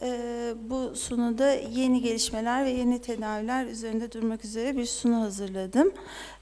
Ee, bu sunuda yeni gelişmeler ve yeni tedaviler üzerinde durmak üzere bir sunu hazırladım.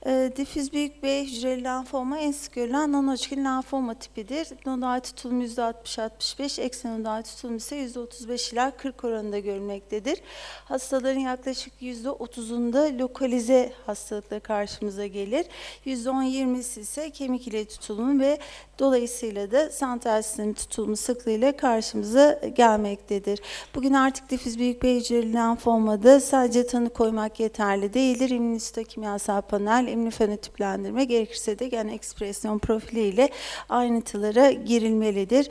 Ee, difüz büyük B hücreli lenfoma en sık görülen non-Hodgkin lenfoma tipidir. Nodal tutulum %60-65, eksenodal tutulum ise %35 ila 40 oranında görülmektedir. Hastaların yaklaşık %30'unda lokalize hastalıkla karşımıza gelir. %10-20'si ise kemik ile tutulumu ve dolayısıyla da santral sistemi tutulumu sıklığıyla karşımıza gelmektedir. Bugün artık difüz büyük B hücreli lenfomada sadece tanı koymak yeterli değildir. İmmünohistokimyasal panel, immünofenotiplendirme gerekirse de gen ekspresyon profiliyle ayrıntılara girilmelidir.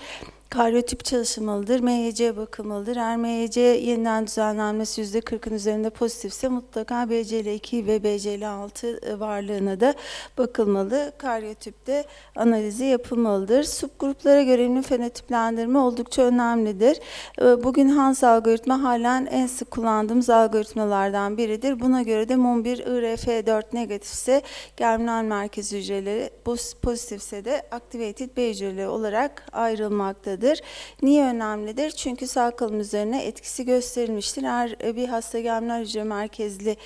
Karyotip çalışılmalıdır, MYC bakılmalıdır. Eğer MYC yeniden düzenlenmesi %40'ın üzerinde pozitifse mutlaka BCL2 ve BCL6 varlığına da bakılmalı. Karyotipte analizi yapılmalıdır. Subgruplara göre fenotiplendirme oldukça önemlidir. Ee, Bugün Hans algoritma halen en sık kullandığımız algoritmalardan biridir. Buna göre de MUM1 IRF4 negatifse germinal merkez hücreleri, pozitifse de activated B hücreleri olarak ayrılmaktadır. Niye önemlidir? Çünkü sağ kalım üzerine etkisi gösterilmiştir. Eğer e, bir hasta germinal hücre merkezli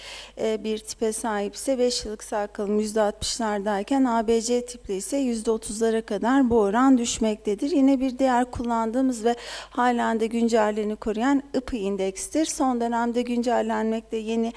e, bir tipe sahipse 5 yıllık sağ kalım %60'lardayken ABC tipli ise %30'lara kadar bu oran düşmektedir. Yine bir diğer kullandığımız ve halen de güncelliğini koruyan IPI indekstir. Son dönemde güncellenmekte yeni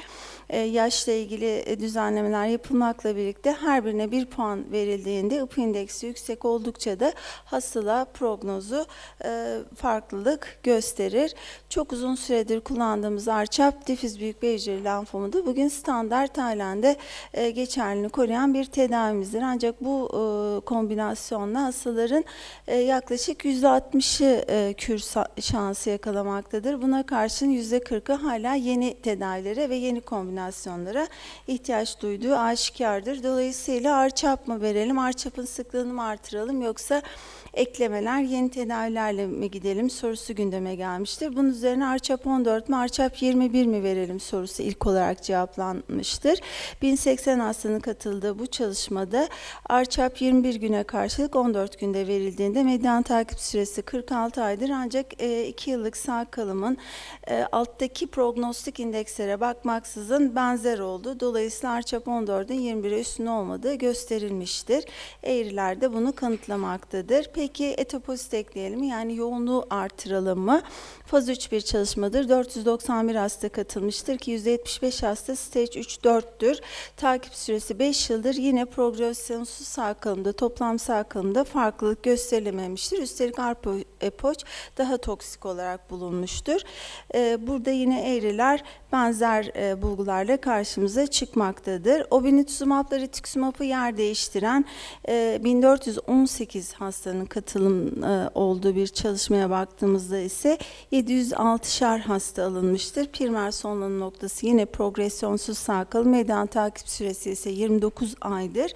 yaşla ilgili e, düzenlemeler yapılmakla birlikte her birine bir puan verildiğinde IPI indeksi yüksek oldukça da hastalığa prognozu e, farklılık gösterir. Çok uzun süredir kullandığımız arçap difüz büyük hücreli lenfomu da bugün standart halen e, geçerliliğini koruyan bir tedavimizdir. Ancak bu e, kombinasyonla hastaların e, yaklaşık %60'ı e, kür şansı yakalamaktadır. Buna karşın %40'ı hala yeni tedavilere ve yeni kombinasyonlara ihtiyaç duyduğu aşikardır. Dolayısıyla arçap mı verelim, arçapın sıklığını mı artıralım yoksa eklemeler yeni tedavilerle mi gidelim sorusu gündeme gelmiştir. Bunun üzerine Arçap 14 mi Arçap 21 mi verelim sorusu ilk olarak cevaplanmıştır. 1080 hastanın katıldığı bu çalışmada Arçap 21 güne karşılık 14 günde verildiğinde medyan takip süresi 46 aydır ancak 2 yıllık sağ kalımın e, alttaki prognostik indekslere bakmaksızın benzer oldu. Dolayısıyla Arçap 14'ün 21'e üstün olmadığı gösterilmiştir. Eğriler de bunu kanıtlamaktadır. Peki etopozit ekleyelim? Yani yoğunluğu artıralım mı? Faz 3 bir çalışmadır. 491 hasta katılmıştır ki %75 hasta stage 3-4'tür. Takip süresi 5 yıldır. Yine progresyonsuz sağ kalımda, toplam sağ kalımda farklılık gösterilememiştir. Üstelik arpa epoç daha toksik olarak bulunmuştur. Ee, Burada yine eğriler benzer e, bulgularla karşımıza çıkmaktadır. Obinutuzumabla rituximabı yer değiştiren e, 1418 hastanın katılım e, olduğu bir çalışmaya baktığımızda ise 706'şar hasta alınmıştır. Primer sonlanım noktası yine progresyonsuz sağ kalım. Medyan takip süresi ise 29 aydır.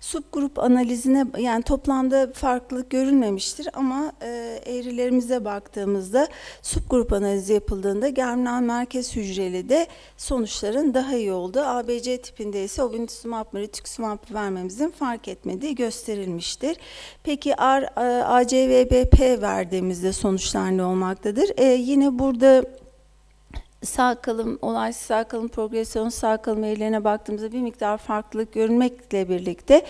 Subgrup analizine yani toplamda farklılık görülmemiştir ama e, eğrilerimize baktığımızda subgrup analizi yapıldığında germinal merkez hücreli de sonuçların daha iyi olduğu ABC tipinde ise obinutuzumab mı rituximab vermemizin fark etmediği gösterilmiştir. Peki R, e, ACVBP verdiğimizde sonuçlar ne olmaktadır? E, yine burada sağ kalım, olaysız sağ kalım progresyonu sağ kalım eğrilerine baktığımızda bir miktar farklılık görülmekle birlikte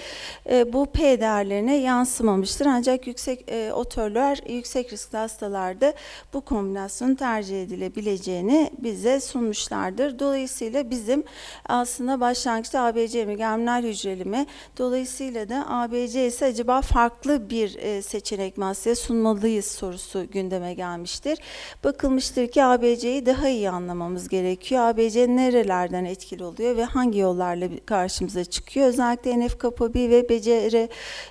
e, bu P değerlerine yansımamıştır. Ancak yüksek e, otörler yüksek riskli hastalarda bu kombinasyonun tercih edilebileceğini bize sunmuşlardır. Dolayısıyla bizim aslında başlangıçta ABC mi, germinal hücreli mi? Dolayısıyla da ABC ise acaba farklı bir e, seçenek mi hastaya sunmalıyız sorusu gündeme gelmiştir. Bakılmıştır ki ABC'yi daha iyi anlamamız gerekiyor. ABC nerelerden etkili oluyor ve hangi yollarla karşımıza çıkıyor? Özellikle NF-kappa B ve BCR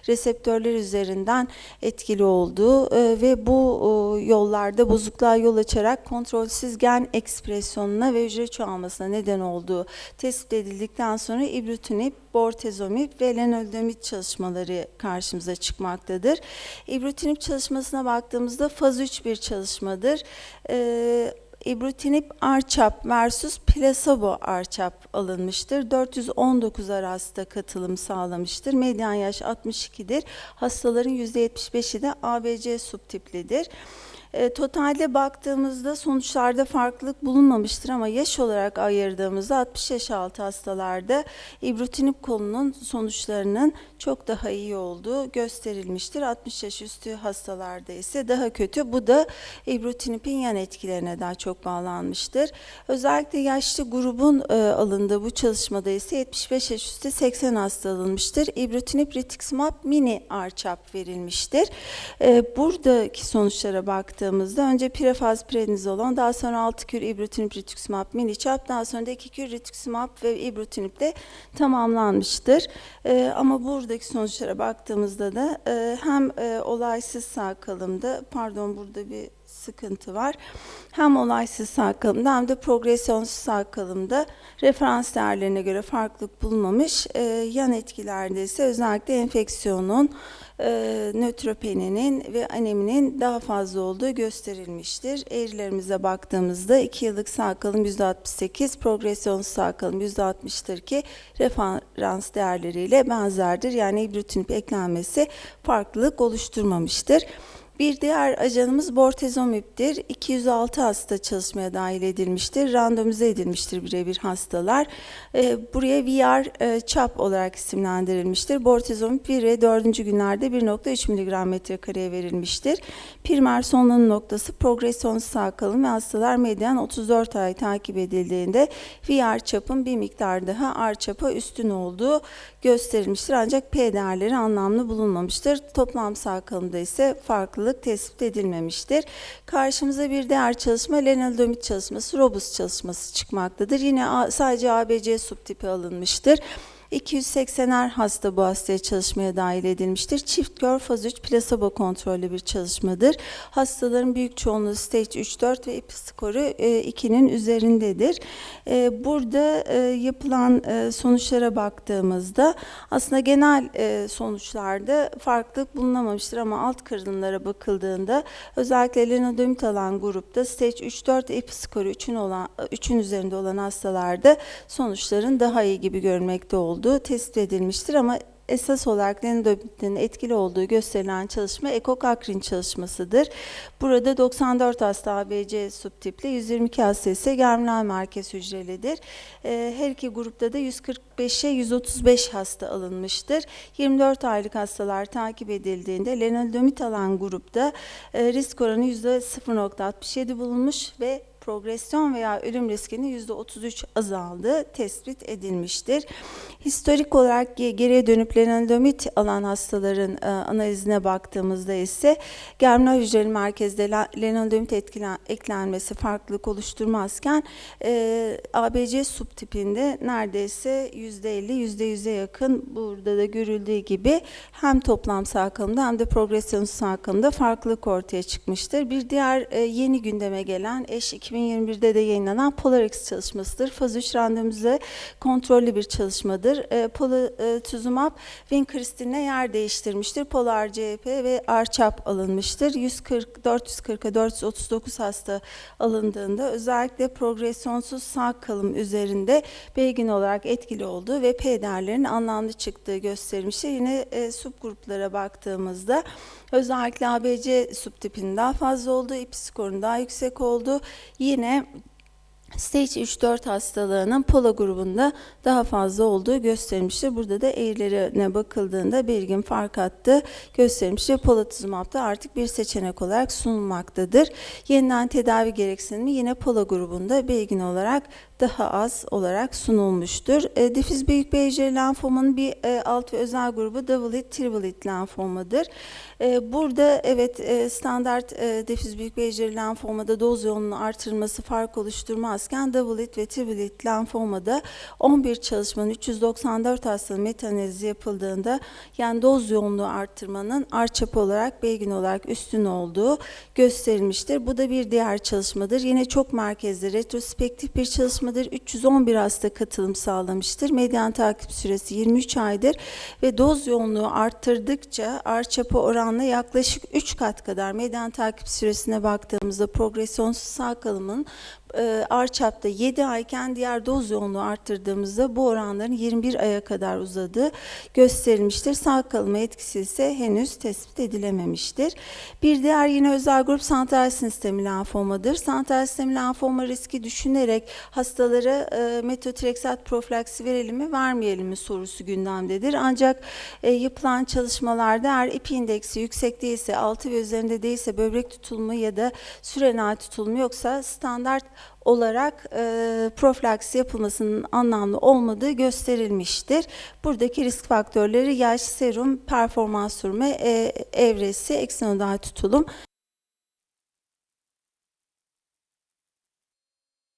reseptörler üzerinden etkili olduğu e, ve bu yollarda bozukluğa yol açarak kontrolsüz gen ekspresyonuna ve hücre çoğalmasına neden olduğu tespit edildikten sonra ibrutinib, bortezomib ve lenalidomid çalışmaları karşımıza çıkmaktadır. İbrutinib çalışmasına baktığımızda faz 3 bir çalışmadır. Ee, İbrutinib arçap versus plasebo arçap alınmıştır. 419 arasında katılım sağlamıştır. Medyan yaş 62'dir. Hastaların %75'i de ABC subtiplidir. E, totalde baktığımızda sonuçlarda farklılık bulunmamıştır ama yaş olarak ayırdığımızda 60 yaş altı hastalarda ibrutinib kolunun sonuçlarının çok daha iyi olduğu gösterilmiştir. 60 yaş üstü hastalarda ise daha kötü. Bu da ibrutinibin yan etkilerine daha çok bağlanmıştır. Özellikle yaşlı grubun e, alındığı bu çalışmada ise 75 yaş üstü 80 hasta alınmıştır. İbrutinib rituximab mini R-CHOP verilmiştir. E, buradaki sonuçlara baktığımızda önce pirafaz prednizolon, daha sonra 6 kür ibrutinib rituximab mini CHOP, daha sonra da 2 kür rituximab ve ibrutinib de tamamlanmıştır. E, ama buradaki sonuçlara baktığımızda da e, hem e, olaysız sağ kalımda, pardon burada bir sıkıntı var. Hem olaysız sağ kalımda hem de progresyonsuz sağ kalımda referans değerlerine göre farklılık bulunmamış. E, yan etkilerde ise özellikle enfeksiyonun, e, nötropeninin ve aneminin daha fazla olduğu gösterilmiştir. Eğrilerimize baktığımızda 2 yıllık sağ kalım %68, progresyonsuz sağ kalım %60'tır ki referans değerleriyle benzerdir. Yani ibrutinib eklenmesi farklılık oluşturmamıştır. Bir diğer ajanımız bortezomip'tir. 206 hasta çalışmaya dahil edilmiştir. Randomize edilmiştir birebir hastalar. Ee, buraya VR e, çap olarak isimlendirilmiştir. Bortezomip 1 ve 4. günlerde 1.3 mg metrekareye verilmiştir. Primer sonlanım noktası progresyon sağ kalım ve hastalar medyan 34 ay takip edildiğinde VR çapın bir miktar daha R çapa üstün olduğu gösterilmiştir. Ancak P değerleri anlamlı bulunmamıştır. Toplam sağ kalımda ise farklılık tespit edilmemiştir. Karşımıza bir diğer çalışma lenalidomid çalışması, robust çalışması çıkmaktadır. Yine sadece ABC subtipi alınmıştır. 280'er hasta bu hastaya çalışmaya dahil edilmiştir. Çift kör faz 3 plasebo kontrollü bir çalışmadır. Hastaların büyük çoğunluğu stage 3-4 ve epi skoru 2'nin üzerindedir. E, Burada e, yapılan e, sonuçlara baktığımızda aslında genel e, sonuçlarda farklılık bulunamamıştır ama alt kırılımlara bakıldığında özellikle lenalidomid alan grupta stage 3-4 epi skoru 3'ün olan 3'ün üzerinde olan hastalarda sonuçların daha iyi gibi görünmekte olduğu tespit edilmiştir ama esas olarak lenalidomidin etkili olduğu gösterilen çalışma ekokakrin çalışmasıdır. Burada 94 hasta ABC subtipli, 122 hasta ise germinal merkez hücrelidir. Ee, Her iki grupta da 145'e 135 hasta alınmıştır. 24 aylık hastalar takip edildiğinde lenalidomid alan grupta e, risk oranı %0.67 bulunmuş ve progresyon veya ölüm riskinin %33 azaldığı tespit edilmiştir. Historik olarak ge- geriye dönüp lenalidomid alan hastaların e, analizine baktığımızda ise germinal hücreli merkezde lenalidomid etkilen- eklenmesi farklılık oluşturmazken e, ABC subtipinde neredeyse %50 %100'e yakın burada da görüldüğü gibi hem toplam sağ hem de progresyonsuz sağ farklılık ortaya çıkmıştır. Bir diğer e, yeni gündeme gelen eş 2021'de de yayınlanan PolarX çalışmasıdır. Faz 3 randomize kontrollü bir çalışmadır. E, Polatuzumab Vincristine yer değiştirmiştir. Polar CHP ve R-CHOP alınmıştır. 140 440'a 439 hasta alındığında özellikle progresyonsuz sağ kalım üzerinde belgin olarak etkili olduğu ve P değerlerinin anlamlı çıktığı gösterilmiştir. Yine e, subgruplara baktığımızda özellikle ABC subtipinin daha fazla olduğu, epi skorun daha yüksek olduğu, yine Stage 3-4 hastalığının pola grubunda daha fazla olduğu gösterilmiştir. Burada da eğrilerine bakıldığında belirgin fark attı gösterilmiştir. Polatuzumab da artık bir seçenek olarak sunulmaktadır. Yeniden tedavi gereksinimi yine pola grubunda belirgin olarak daha az olarak sunulmuştur. E, difüz büyük B hücreli lenfomanın bir e, alt ve özel grubu double hit, triple hit lenfomadır. E, burada evet e, standart e, difüz büyük B hücreli lenfomada doz yoğunluğunu artırılması fark oluşturmazken double hit ve triple hit lenfomada 11 çalışmanın 394 hastanın metanalizi yapıldığında yani doz yoğunluğu arttırmanın arçapı olarak belgin olarak üstün olduğu gösterilmiştir. Bu da bir diğer çalışmadır. Yine çok merkezli retrospektif bir çalışma çalışmadır. 311 hasta katılım sağlamıştır. Medyan takip süresi 23 aydır ve doz yoğunluğu arttırdıkça R-çapı oranla yaklaşık 3 kat kadar medyan takip süresine baktığımızda progresyonsuz sağ kalımın e, R-çapta 7 ayken diğer doz yoğunluğu arttırdığımızda bu oranların 21 aya kadar uzadığı gösterilmiştir. Sağ kalıma etkisi ise henüz tespit edilememiştir. Bir diğer yine özel grup santral sistemi lenfomadır. Santral sistemi lenfoma riski düşünerek hastalara e, metotrexat profilaksi verelim mi vermeyelim mi sorusu gündemdedir. Ancak e, yapılan çalışmalarda eğer epi indeksi yüksek değilse, 6 ve üzerinde değilse böbrek tutulma ya da sürenal tutulma yoksa standart olarak e, profilaksi yapılmasının anlamlı olmadığı gösterilmiştir. Buradaki risk faktörleri yaş, serum, performans sürme, e, evresi, eksenodal tutulum,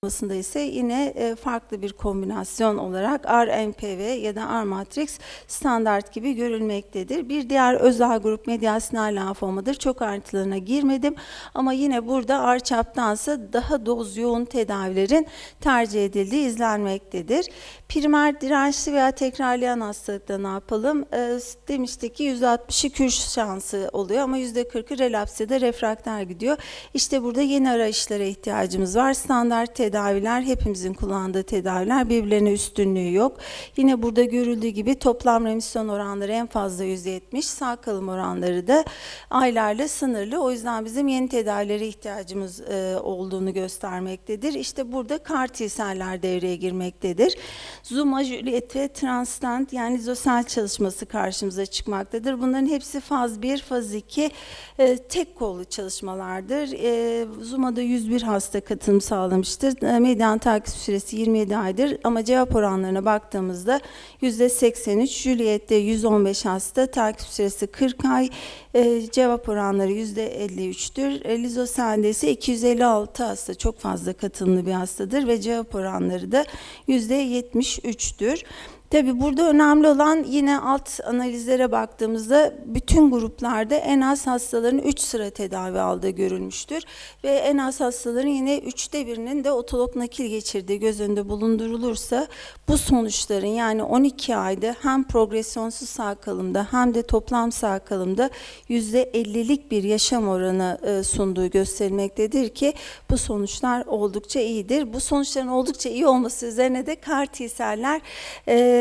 Aslında ise yine e, farklı bir kombinasyon olarak R-MPV ya da R-Matrix standart gibi görülmektedir. Bir diğer özel grup medyasinal lenfomadır. Çok ayrıntılarına girmedim ama yine burada R-çaptansa daha doz yoğun tedavilerin tercih edildiği izlenmektedir. Primer dirençli veya tekrarlayan hastalıkta ne yapalım? E, demiştik ki %60'ı kürş şansı oluyor ama %40'ı relaps ya da refrakter gidiyor. İşte burada yeni arayışlara ihtiyacımız var. Standart tedaviler, hepimizin kullandığı tedaviler birbirlerine üstünlüğü yok. Yine burada görüldüğü gibi toplam remisyon oranları en fazla %70, sağ kalım oranları da aylarla sınırlı. O yüzden bizim yeni tedavilere ihtiyacımız e, olduğunu göstermektedir. İşte burada kar T-seller devreye girmektedir. Zuma, Juliet ve Transtant yani izosel çalışması karşımıza çıkmaktadır. Bunların hepsi faz 1, faz 2 e, tek kollu çalışmalardır. E, Zuma'da 101 hasta katılım sağlamıştır. E, medyan takip süresi 27 aydır ama cevap oranlarına baktığımızda %83, Juliet'te 115 hasta, takip süresi 40 ay, e, cevap oranları %53'tür. E, Lizosel'de ise 256 hasta, çok fazla katılımlı bir hastadır ve cevap oranları da %73'tür. Tabi burada önemli olan yine alt analizlere baktığımızda bütün gruplarda en az hastaların 3 sıra tedavi aldığı görülmüştür. Ve en az hastaların yine üçte birinin de otolog nakil geçirdiği göz önünde bulundurulursa bu sonuçların yani 12 ayda hem progresyonsuz sağ kalımda hem de toplam sağ kalımda %50'lik bir yaşam oranı e, sunduğu gösterilmektedir ki bu sonuçlar oldukça iyidir. Bu sonuçların oldukça iyi olması üzerine de kar T-seller e,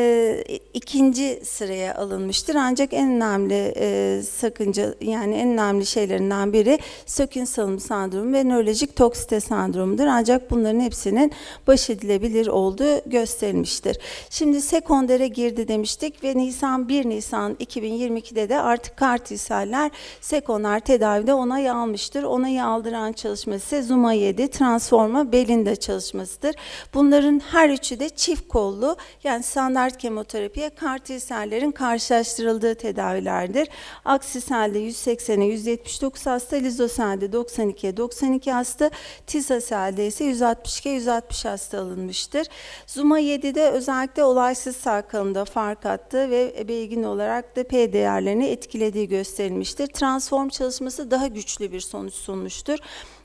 ikinci sıraya alınmıştır. Ancak en önemli e, sakınca yani en önemli şeylerinden biri sökün salınım sendromu ve nörolojik toksite sendromudur. Ancak bunların hepsinin baş edilebilir olduğu gösterilmiştir. Şimdi sekondere girdi demiştik ve Nisan 1 Nisan 2022'de de artık kar T-seller sekonder tedavide onay almıştır. Onayı aldıran çalışması Zuma 7, Transforma, Belinda çalışmasıdır. Bunların her üçü de çift kollu yani standart kemoterapiye kar T-sellerin karşılaştırıldığı tedavilerdir. Aksiselde 180'e 179 hasta, lizoselde 92'ye 92 hasta, tisaselde ise 162'ye 160 hasta alınmıştır. Zuma 7'de özellikle olaysız sağ kalımda fark attı ve belgin olarak da P değerlerini etkilediği gösterilmiştir. Transform çalışması daha güçlü bir sonuç sunmuştur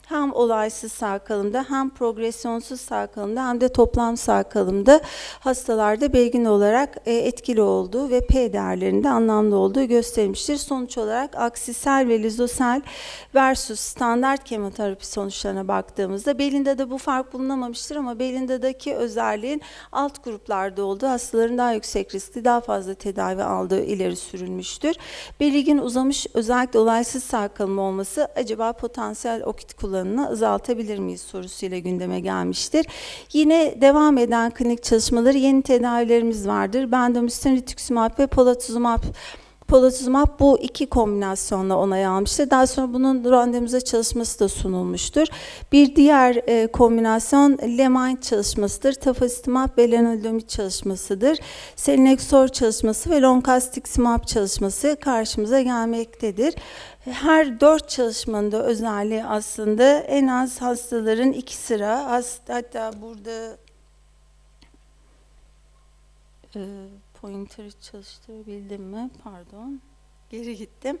hem olaysız sağ kalımda hem progresyonsuz sağ kalımda hem de toplam sağ kalımda hastalarda belgin olarak e, etkili olduğu ve P değerlerinde anlamlı olduğu gösterilmiştir. Sonuç olarak aksisel ve lizosel versus standart kemoterapi sonuçlarına baktığımızda Belinda'da bu fark bulunamamıştır ama Belinda'daki özelliğin alt gruplarda olduğu hastaların daha yüksek riskli daha fazla tedavi aldığı ileri sürülmüştür. Belirgin uzamış özellikle olaysız sağ kalım olması acaba potansiyel okit kullanımı kullanımını azaltabilir miyiz sorusuyla gündeme gelmiştir. Yine devam eden klinik çalışmaları yeni tedavilerimiz vardır. Bendomycin, rituximab ve polatuzumab Polatuzumab bu iki kombinasyonla onay almıştır. Daha sonra bunun randomize çalışması da sunulmuştur. Bir diğer e, kombinasyon Lemind çalışmasıdır. Tafasitamab ve lenalidomid çalışmasıdır. Selinexor çalışması ve Lonkastiximab çalışması karşımıza gelmektedir. Her dört çalışmanın da özelliği aslında en az hastaların iki sıra, hatta burada e, pointer'ı çalıştırabildim mi? Pardon. Geri gittim.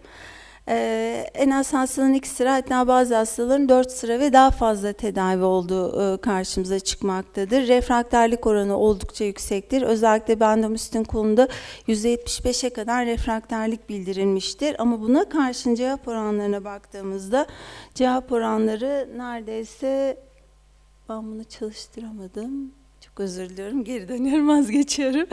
Ee, en az hastanın iki sıra hatta bazı hastaların dört sıra ve daha fazla tedavi olduğu e, karşımıza çıkmaktadır. Refrakterlik oranı oldukça yüksektir. Özellikle bendomüstin kolunda %75'e kadar refrakterlik bildirilmiştir. Ama buna karşın cevap oranlarına baktığımızda cevap oranları neredeyse ben bunu çalıştıramadım. Çok özür diliyorum. Geri dönüyorum, vazgeçiyorum.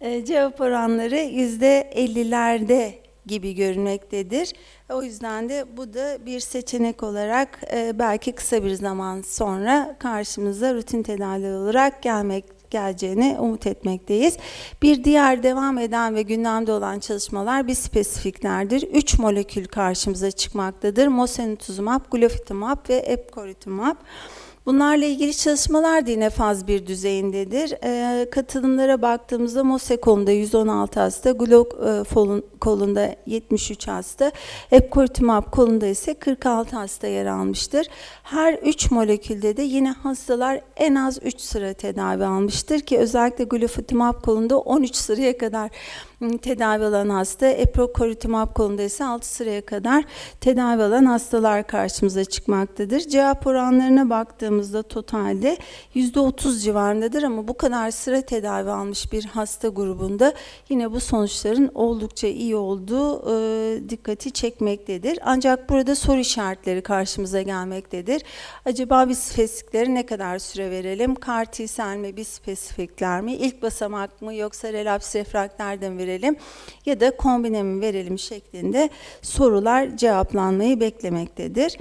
Ee, cevap oranları yüzde 50'lerde gibi görünmektedir. O yüzden de bu da bir seçenek olarak e, belki kısa bir zaman sonra karşımıza rutin tedavi olarak gelmek geleceğini umut etmekteyiz. Bir diğer devam eden ve gündemde olan çalışmalar bispesifiklerdir. Üç molekül karşımıza çıkmaktadır. Mosenituzumab, glofitamab ve epcoritamab. Bunlarla ilgili çalışmalar da yine faz bir düzeyindedir. Ee, katılımlara baktığımızda MOSE kolunda 116 hasta, GLO e, kolunda 73 hasta, Epcoritamab kolunda ise 46 hasta yer almıştır. Her 3 molekülde de yine hastalar en az 3 sıra tedavi almıştır ki özellikle glofitamab kolunda 13 sıraya kadar tedavi alan hasta, epcoritamab kolunda ise 6 sıraya kadar tedavi alan hastalar karşımıza çıkmaktadır. Cevap oranlarına baktığımızda totalde %30 civarındadır ama bu kadar sıra tedavi almış bir hasta grubunda yine bu sonuçların oldukça iyi olduğu e, dikkati çekmektedir. Ancak burada soru işaretleri karşımıza gelmektedir. Acaba bispesifiklere ne kadar süre verelim? CAR T-cell mi, bispesifikler mi? İlk basamak mı yoksa relaps refrakterden mi verelim? Ya da kombine mi verelim şeklinde sorular cevaplanmayı beklemektedir.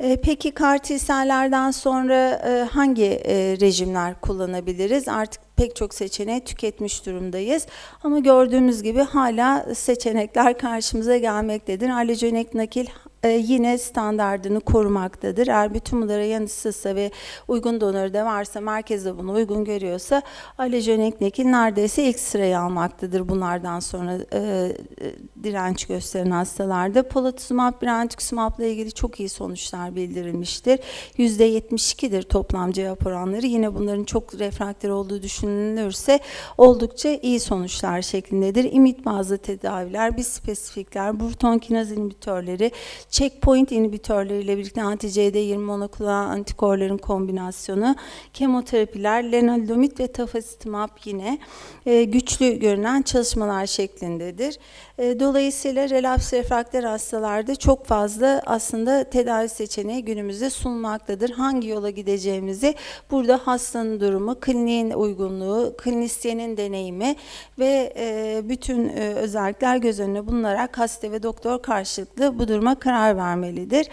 E, Peki CAR T-cell'lerden sonra e, hangi e, rejimler kullanabiliriz? Artık pek çok seçeneği tüketmiş durumdayız. Ama gördüğümüz gibi hala seçenekler karşımıza gelmektedir. Allogenik nakil e, yine standardını korumaktadır. Eğer bütün bunlara yanıtsızsa ve uygun donörü de varsa, merkezde bunu uygun görüyorsa allogenik nakil neredeyse ilk sırayı almaktadır bunlardan sonra e, e, direnç gösteren hastalarda. Polatuzumab, brentuximab ile ilgili çok iyi sonuçlar bildirilmiştir. %72'dir toplam cevap oranları. Yine bunların çok refraktör olduğu düşünülürse oldukça iyi sonuçlar şeklindedir. İmit bazlı tedaviler, bispesifikler, Bruton kinaz inhibitörleri, checkpoint inhibitörleriyle birlikte anti-CD20 monoklonal antikorların kombinasyonu, kemoterapiler, lenalidomid ve tafasitamab yine e, güçlü görünen çalışmalar şeklindedir. E, dolayısıyla relaps refrakter hastalarda çok fazla aslında tedavi seçeneği günümüzde sunulmaktadır. Hangi yola gideceğimizi burada hastanın durumu, kliniğin uygunluğu, klinisyenin deneyimi ve e, bütün e, özellikler göz önüne bulunarak hasta ve doktor karşılıklı bu duruma karar vermelidir.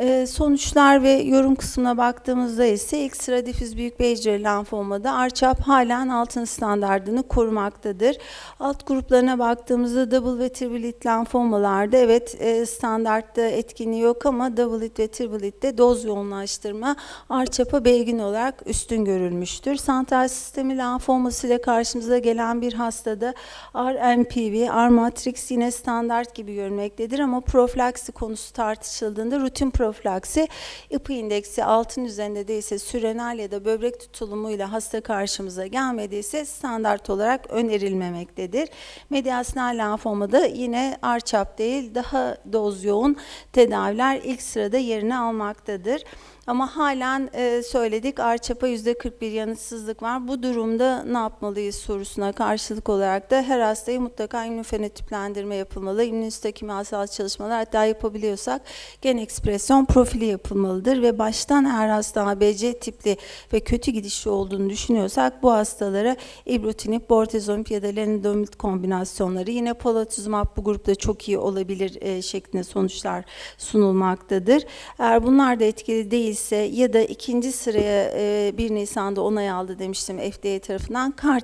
Ee, sonuçlar ve yorum kısmına baktığımızda ise ilk sıra difüz büyük B hücreli lenfomada Arçap halen altın standardını korumaktadır. Alt gruplarına baktığımızda double ve triple hit lenfomalarda evet e, standartta etkinliği yok ama double hit ve triple hit'te doz yoğunlaştırma Arçap'a belgin olarak üstün görülmüştür. Santral sistemi lenfoması ile karşımıza gelen bir hastada RMPV, R-matrix yine standart gibi görünmektedir ama profilaksi konusu tartışıldığında rutin profilaksi IPI indeksi altın üzerinde değilse sürenal ya da böbrek tutulumuyla hasta karşımıza gelmediyse standart olarak önerilmemektedir. Mediastinal lenfomada yine R-CHOP değil daha doz yoğun tedaviler ilk sırada yerini almaktadır. Ama halen e, söyledik Arçap'a %41 yanıtsızlık var. Bu durumda ne yapmalıyız sorusuna karşılık olarak da her hastayı mutlaka immünofenotiplendirme yapılmalı. İmmünositokimyasal çalışmalar hatta yapabiliyorsak gen ekspresyon profili yapılmalıdır ve baştan eğer hasta ABC tipli ve kötü gidişli olduğunu düşünüyorsak bu hastalara ibrutinib, bortezomib ya da lenalidomid kombinasyonları yine polatuzumab bu grupta çok iyi olabilir e, şeklinde sonuçlar sunulmaktadır. Eğer bunlar da etkili değilse ya da ikinci sıraya e, 1 Nisan'da onay aldı demiştim FDA tarafından kar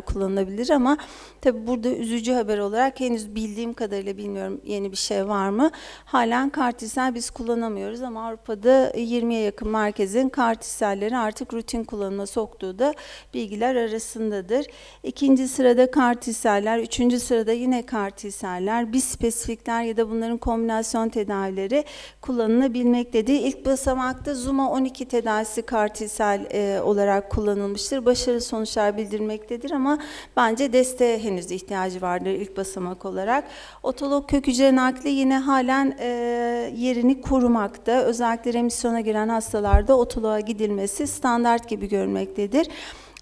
kullanılabilir ama tabi burada üzücü haber olarak henüz bildiğim kadarıyla bilmiyorum yeni bir şey var mı. Halen kar biz kullanamıyoruz ama Avrupa'da 20'ye yakın merkezin kar T-selleri artık rutin kullanıma soktuğu da bilgiler arasındadır. İkinci sırada kar T-seller, üçüncü sırada yine kar T-seller, bispesifikler ya da bunların kombinasyon tedavileri kullanılabilmektedir. İlk basamak basamakta Zuma 12 tedavisi kartisel e, olarak kullanılmıştır. Başarılı sonuçlar bildirmektedir ama bence desteğe henüz ihtiyacı vardır ilk basamak olarak. Otolog kök hücre nakli yine halen e, yerini korumakta. Özellikle remisyona giren hastalarda otoloğa gidilmesi standart gibi görülmektedir.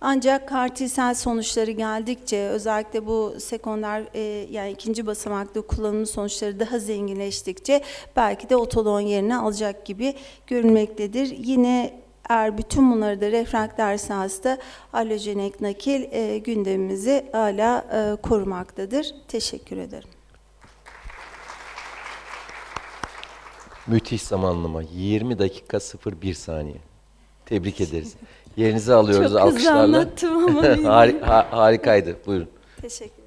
Ancak kartisel sonuçları geldikçe özellikle bu sekonder e, yani ikinci basamakta kullanım sonuçları daha zenginleştikçe belki de otoloğun yerini alacak gibi görünmektedir. Yine eğer bütün bunları da refraktör hasta alojenik nakil e, gündemimizi hala e, korumaktadır. Teşekkür ederim. Müthiş zamanlama. 20 dakika 01 saniye. Tebrik ederiz. Yerinizi alıyoruz Çok hızlı alkışlarla. anlattım ama Hari- ha- harikaydı. Buyurun. Teşekkür.